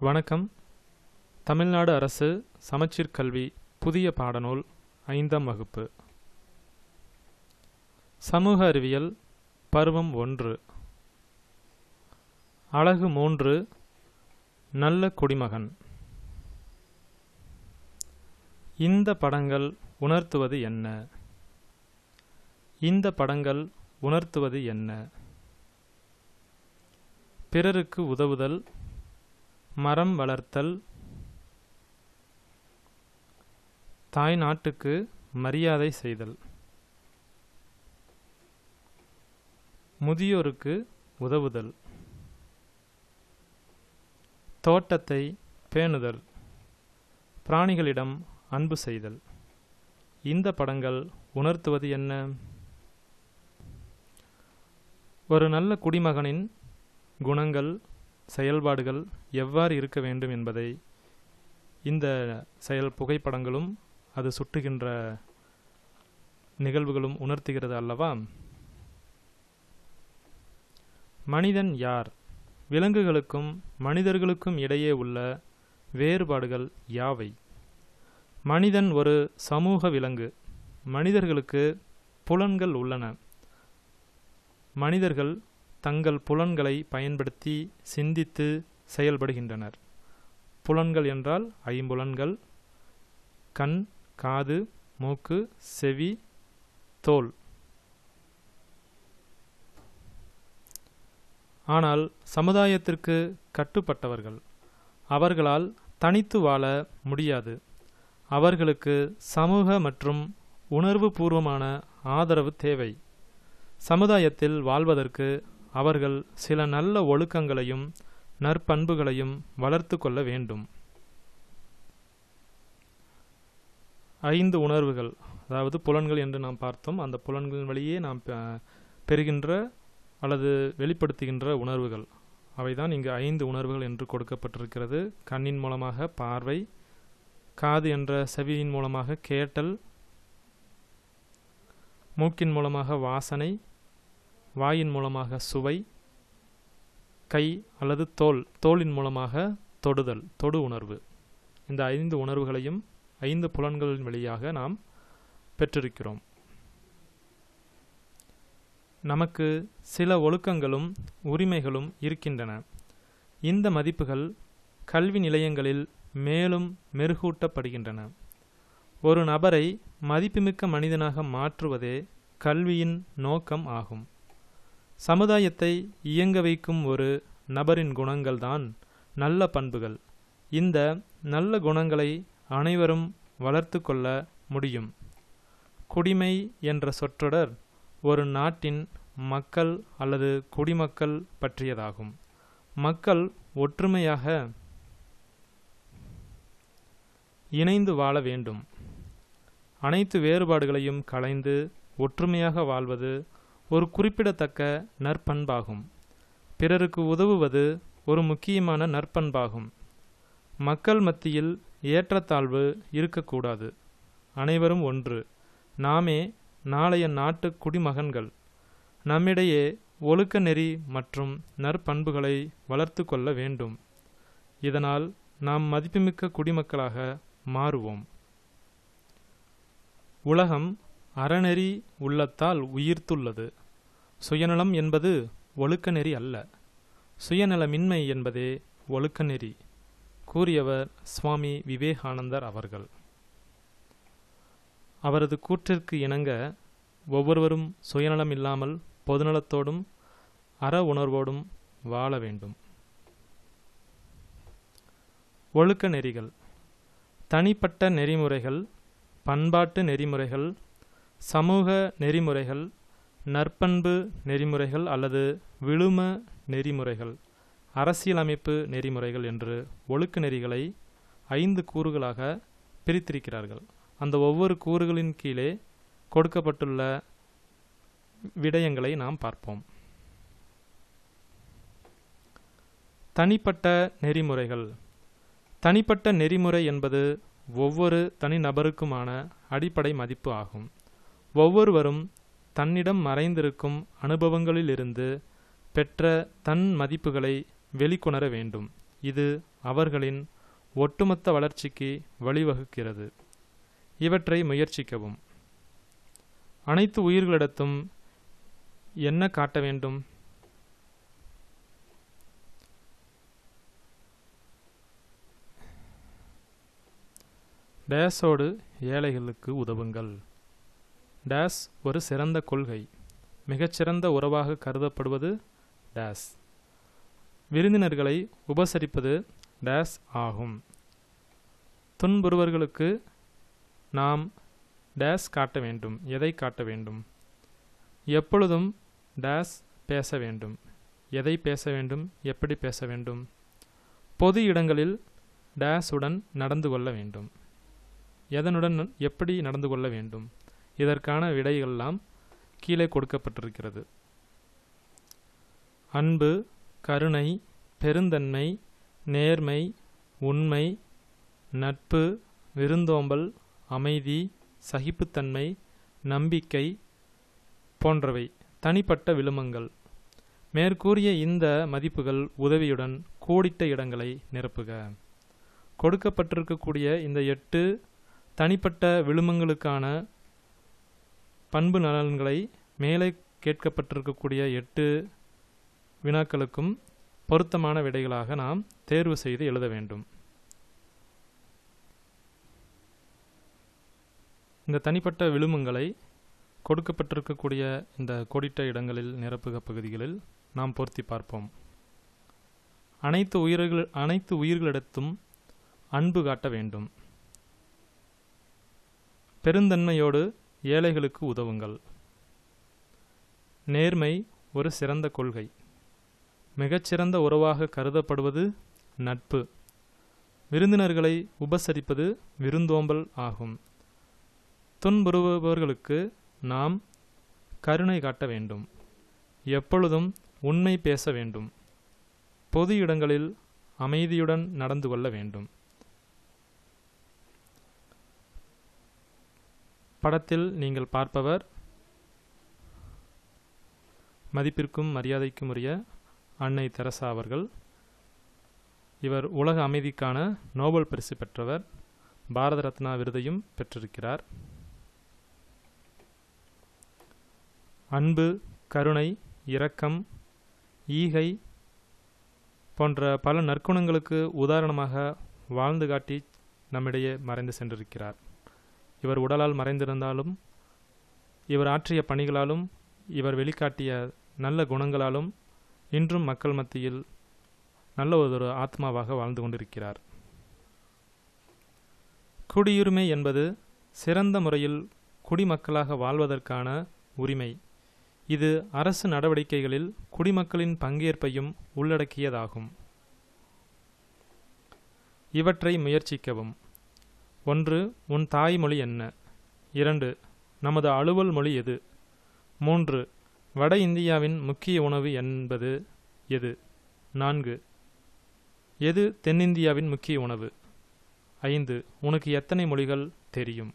வணக்கம். தமிழ்நாடு அரசு சமச்சீர் கல்வி புதிய பாடநூல் ஐந்தாம் வகுப்பு. சமூக அறிவியல் பருவம் ஒன்று. அழகு மூன்று நல்ல குடிமகன். இந்த படங்கள் உணர்த்துவது என்ன? இந்த படங்கள் உணர்த்துவது என்ன? பிறருக்கு உதவுதல் மரம் வளர்த்தல். தாய் நாட்டுக்கு மரியாதை செய்தல். முதியோருக்கு உதவுதல். தோட்டத்தை பேணுதல். பிராணிகளிடம் அன்பு செய்தல். இந்த படங்கள் உணர்த்துவது என்ன? ஒரு நல்ல குடிமகனின் குணங்கள் செயல்பாடுகள் எவ்வாறு இருக்க வேண்டும் என்பதை இந்த செயல் புகைப்படங்களும் அது சுட்டுகின்ற நிகழ்வுகளும் உணர்த்துகிறது அல்லவா? மனிதன் யார்? விலங்குகளுக்கும் மனிதர்களுக்கும் இடையே உள்ள வேறுபாடுகள் யாவை? மனிதன் ஒரு சமூக விலங்கு. மனிதர்களுக்கு புலன்கள் உள்ளன. மனிதர்கள் தங்கள் புலன்களை பயன்படுத்தி சிந்தித்து செயல்படுகின்றனர். புலன்கள் என்றால் ஐம்புலன்கள். கண் காது மூக்கு செவி தோல். ஆனால் சமுதாயத்திற்கு கட்டுப்பட்டவர்கள். அவர்களால் தனித்து வாழ முடியாது. அவர்களுக்கு சமூக மற்றும் உணர்வு பூர்வமான ஆதரவு தேவை. சமுதாயத்தில் வாழ்வதற்கு அவர்கள் சில நல்ல ஒழுக்கங்களையும் நற்பண்புகளையும் வளர்த்து கொள்ள வேண்டும். ஐந்து உணர்வுகள் அதாவது புலன்கள் என்று நாம் பார்த்தோம். அந்த புலன்களின் வழியே நாம் பெறுகின்ற அல்லது வெளிப்படுத்துகின்ற உணர்வுகள். அவைதான் இங்கு ஐந்து உணர்வுகள் என்று கொடுக்கப்பட்டிருக்கிறது. கண்ணின் மூலமாக பார்வை காது என்ற செவியின் மூலமாக கேட்டல் மூக்கின் மூலமாக வாசனை வாயின் மூலமாக சுவை கை அல்லது தோல் தோலின் மூலமாக தொடுதல் தொடு உணர்வு. இந்த ஐந்து உணர்வுகளையும் ஐந்து புலன்களின் வழியாக நாம் பெற்றிருக்கிறோம். நமக்கு சில ஒழுக்கங்களும் உரிமைகளும் இருக்கின்றன. இந்த மதிப்புகள் கல்வி நிலையங்களில் மேலும் மெருகூட்டப்படுகின்றன. ஒரு நபரை மதிப்புமிக்க மனிதனாக மாற்றுவதே கல்வியின் நோக்கம் ஆகும். சமுதாயத்தை இயங்க வைக்கும் ஒரு நபரின் குணங்கள்தான் நல்ல பண்புகள். இந்த நல்ல குணங்களை அனைவரும் வளர்த்து கொள்ள முடியும். குடிமை என்ற சொற்றொடர் ஒரு நாட்டின் மக்கள் அல்லது குடிமக்கள் பற்றியதாகும். மக்கள் ஒற்றுமையாக இணைந்து வாழ வேண்டும். அனைத்து வேறுபாடுகளையும் களைந்து ஒற்றுமையாக வாழ்வது ஒரு குறிப்பிடத்தக்க நற்பண்பாகும். பிறருக்கு உதவுவது ஒரு முக்கியமான நற்பண்பாகும். மக்கள் மத்தியில் ஏற்றத்தாழ்வு இருக்கக்கூடாது. அனைவரும் ஒன்று. நாமே நாளைய நாட்டு குடிமகன்கள். நம்மிடையே ஒழுக்க நெறி மற்றும் நற்பண்புகளை வளர்த்து கொள்ள வேண்டும். இதனால் நாம் மதிப்புமிக்க குடிமக்களாக மாறுவோம். உலகம் அறநெறி உள்ளத்தால் உயிர்த்துள்ளது. சுயநலம் என்பது ஒழுக்க நெறி அல்ல. சுயநலமின்மை என்பதே ஒழுக்க நெறி கூறியவர் சுவாமி விவேகானந்தர் அவர்கள். அவரது கூற்றிற்கு இணங்க ஒவ்வொருவரும் சுயநலம் இல்லாமல் பொதுநலத்தோடும் அற உணர்வோடும் வாழ வேண்டும். ஒழுக்க நெறிகள் தனிப்பட்ட நெறிமுறைகள் பண்பாட்டு நெறிமுறைகள் சமூக நெறிமுறைகள் நற்பண்பு நெறிமுறைகள் அல்லது விழும நெறிமுறைகள் அரசியலமைப்பு நெறிமுறைகள் என்று ஒழுக்க நெறிகளை ஐந்து கூறுகளாக பிரித்திருக்கிறார்கள். அந்த ஒவ்வொரு கூறுகளின் கீழே கொடுக்கப்பட்டுள்ள விடயங்களை நாம் பார்ப்போம். தனிப்பட்ட நெறிமுறைகள். தனிப்பட்ட நெறிமுறை என்பது ஒவ்வொரு தனிநபருக்குமான அடிப்படை மதிப்பு ஆகும். ஒவ்வொருவரும் தன்னிடம் மறைந்திருக்கும் அனுபவங்களிலிருந்து பெற்ற தன் மதிப்புகளை வெளிக்கொணர வேண்டும். இது அவர்களின் ஒட்டுமொத்த வளர்ச்சிக்கு வழிவகுக்கிறது. இவற்றை முயற்சிக்கவும். அனைத்து உயிர்களிடத்தும் என்ன காட்ட வேண்டும்? டேஸோடு ஏழைகளுக்கு உதவுங்கள். டேஸ் ஒரு சிறந்த கொள்கை. மிகச்சிறந்த உறவாக கருதப்படுவது டேஸ். விருந்தினர்களை உபசரிப்பது டேஸ் ஆகும். துன்புறுவர்களுக்கு நாம் டேஸ் காட்ட வேண்டும் எதை காட்ட வேண்டும்? எப்பொழுதும் டேஸ் பேச வேண்டும். எதை பேச வேண்டும்? எப்படி பேச வேண்டும்? பொது இடங்களில் டேஸுடன் நடந்து கொள்ள வேண்டும். எதனுடன் எப்படி நடந்து கொள்ள வேண்டும்? இதற்கான விடைகளெல்லாம் கீழே கொடுக்கப்பட்டிருக்கிறது. அன்பு கருணை பெருந்தன்மை நேர்மை உண்மை நட்பு விருந்தோம்பல் அமைதி சகிப்புத்தன்மை நம்பிக்கை போன்றவை தனிப்பட்ட விழுமங்கள். மேற்கூறிய இந்த மதிப்புகள் உதவியுடன் கோடிட்ட இடங்களை நிரப்புக. கொடுக்கப்பட்டிருக்கக்கூடிய இந்த எட்டு தனிப்பட்ட விழுமங்களுக்கான பண்பு நலன்களை மேலே கேட்கப்பட்டிருக்கக்கூடிய எட்டு வினாக்களுக்கும் பொருத்தமான விடைகளாக நாம் தேர்வு செய்து எழுத வேண்டும். இந்த தனிப்பட்ட விழுமங்களை கொடுக்கப்பட்டிருக்கக்கூடிய இந்த கோடிட்ட இடங்களில் நிரப்புக பகுதிகளில் நாம் பொருத்தி பார்ப்போம். அனைத்து உயிர்கள் அனைத்து உயிர்களிடத்தும் அன்பு காட்ட வேண்டும். பெருந்தன்மையோடு ஏழைகளுக்கு உதவுங்கள். நேர்மை ஒரு சிறந்த கொள்கை. மிகச்சிறந்த உறவாக கருதப்படுவது நட்பு. விருந்தினர்களை உபசரிப்பது விருந்தோம்பல் ஆகும். துன்புறுபவர்களுக்கு நாம் கருணை காட்ட வேண்டும். எப்பொழுதும் உண்மை பேச வேண்டும். பொது இடங்களில் அமைதியுடன் நடந்து கொள்ள வேண்டும். படத்தில் நீங்கள் பார்ப்பவர் மதிப்பிற்கும் மரியாதைக்கும் உரிய அன்னை தெரசா அவர்கள். இவர் உலக அமைதிக்கான நோபல் பரிசு பெற்றவர். பாரத ரத்னா விருதையும் பெற்றிருக்கிறார். அன்பு கருணை இரக்கம் ஈகை போன்ற பல நற்குணங்களுக்கு உதாரணமாக வாழ்ந்து காட்டி நம்மிடையே மறைந்து சென்றிருக்கிறார். இவர் உடலால் மறைந்திருந்தாலும் இவர் ஆற்றிய பணிகளாலும் இவர் வெளிக்காட்டிய நல்ல குணங்களாலும் இன்றும் மக்கள் மத்தியில் நல்ல ஒரு ஆத்மாவாக வாழ்ந்து கொண்டிருக்கிறார். குடியுரிமை என்பது சிறந்த முறையில் குடிமக்களாக வாழ்வதற்கான உரிமை. இது அரசு நடவடிக்கைகளில் குடிமக்களின் பங்கேற்பையும் உள்ளடக்கியதாகும். இவற்றை முயற்சிக்கவும். ஒன்று உன் தாய்மொழி என்ன? இரண்டு நமது அலுவல் மொழி எது? மூன்று வட இந்தியாவின் முக்கிய உணவு என்பது எது? நான்கு எது தென்னிந்தியாவின் முக்கிய உணவு? ஐந்து உனக்கு எத்தனை மொழிகள் தெரியும்?